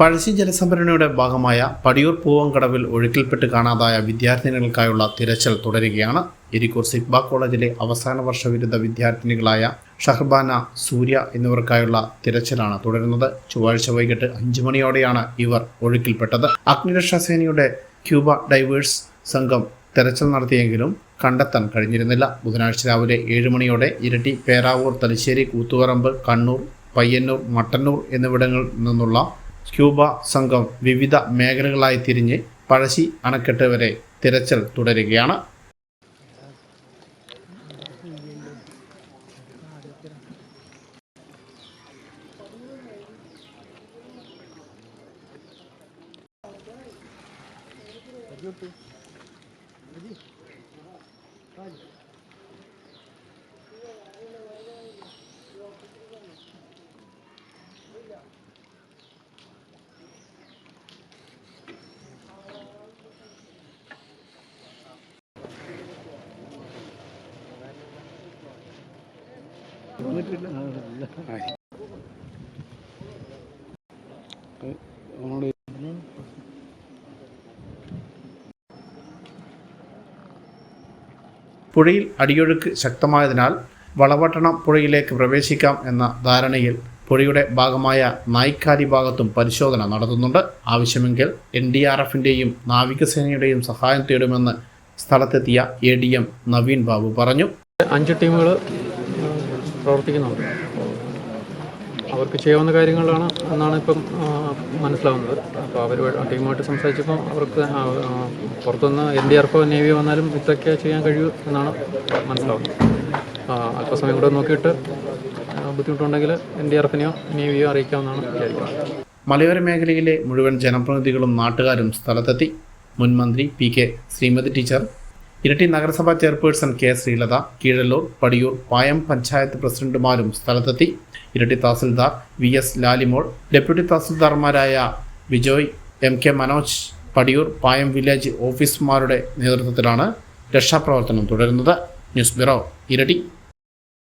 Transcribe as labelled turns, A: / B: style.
A: പഴശ്ശി ജലസംഭരണിയുടെ ഭാഗമായ പടിയൂർ പൂവങ്കടവിൽ ഒഴുക്കിൽപ്പെട്ട് കാണാതായ വിദ്യാർത്ഥിനികൾക്കായുള്ള തിരച്ചിൽ തുടരുകയാണ്. ഇരിക്കൂർ സിഗ്ബ കോളേജിലെ അവസാന വർഷ ബിരുദ വിദ്യാർത്ഥിനികളായ ഷഹർബാന സൂര്യ എന്നിവർക്കായുള്ള തിരച്ചിലാണ് തുടരുന്നത്. ചൊവ്വാഴ്ച വൈകിട്ട് അഞ്ചു മണിയോടെയാണ് ഇവർ ഒഴുക്കിൽപ്പെട്ടത്. അഗ്നിരക്ഷാ സേനയുടെ ക്യൂബ ഡൈവേഴ്സ് സംഘം തെരച്ചിൽ നടത്തിയെങ്കിലും കണ്ടെത്താൻ കഴിഞ്ഞിരുന്നില്ല. ബുധനാഴ്ച രാവിലെ ഏഴ് മണിയോടെ ഇരട്ടി പേരാവൂർ തലശ്ശേരി കൂത്തുപറമ്പ് കണ്ണൂർ പയ്യന്നൂർ മട്ടന്നൂർ എന്നിവിടങ്ങളിൽ നിന്നുള്ള ക്യൂബ സംഘം വിവിധ മേഖലകളായി തിരിഞ്ഞ് പഴശ്ശി അണക്കെട്ട് വരെ തിരച്ചിൽ തുടരുകയാണ്. പുഴയിൽ അടിയൊഴുക്ക് ശക്തമായതിനാൽ വളപട്ടണം പുഴയിലേക്ക് പ്രവേശിക്കാം എന്ന ധാരണയിൽ പുഴയുടെ ഭാഗമായ നായ്ക്കാലി ഭാഗത്തും പരിശോധന നടത്തുന്നുണ്ട്. ആവശ്യമെങ്കിൽ എൻ ഡി ആർ എഫിന്റെയും നാവികസേനയുടെയും സഹായം തേടുമെന്ന് സ്ഥലത്തെത്തിയ A D M Naveen Babu പറഞ്ഞു.
B: അഞ്ച് ടീമുകൾ പ്രവർത്തിക്കുന്നുണ്ട്. അവർക്ക് ചെയ്യാവുന്ന കാര്യങ്ങളാണ് എന്നാണ് ഇപ്പം മനസ്സിലാവുന്നത്. അപ്പോൾ അവർ ടീമുമായിട്ട് സംസാരിച്ചപ്പോൾ അവർക്ക് പുറത്തുനിന്ന് എൻ ഡി ആർഫോ നേവി വന്നാലും ഇതൊക്കെ ചെയ്യാൻ കഴിയൂ എന്നാണ് മനസ്സിലാവുന്നത്. അല്പസമയം കൂടെ നോക്കിയിട്ട് ബുദ്ധിമുട്ടുണ്ടെങ്കിൽ എൻ ഡി ആർഫിനെയോ നേവിയോ അറിയിക്കാമെന്നാണ് വിചാരിക്കുന്നത്.
A: മലയോര മേഖലയിലെ മുഴുവൻ ജനപ്രതിനിധികളും നാട്ടുകാരും സ്ഥലത്തെത്തി. മുൻമന്ത്രി P K Shrimati teacher Iritty നഗരസഭാ ചെയർപേഴ്സൺ കെ ശ്രീലത കീഴല്ലൂർ പടിയൂർ പായം പഞ്ചായത്ത് പ്രസിഡന്റുമാരും സ്ഥലത്തെത്തി. Iritty tahsildar V S Lalimol deputy തഹസിൽദാർമാരായ Vijoy M K Manoj Padiyoor Payam village ഓഫീസർമാരുടെ നേതൃത്വത്തിലാണ് രക്ഷാപ്രവർത്തനം തുടരുന്നത്. ന്യൂസ് ബ്യൂറോ ഇരട്ടി.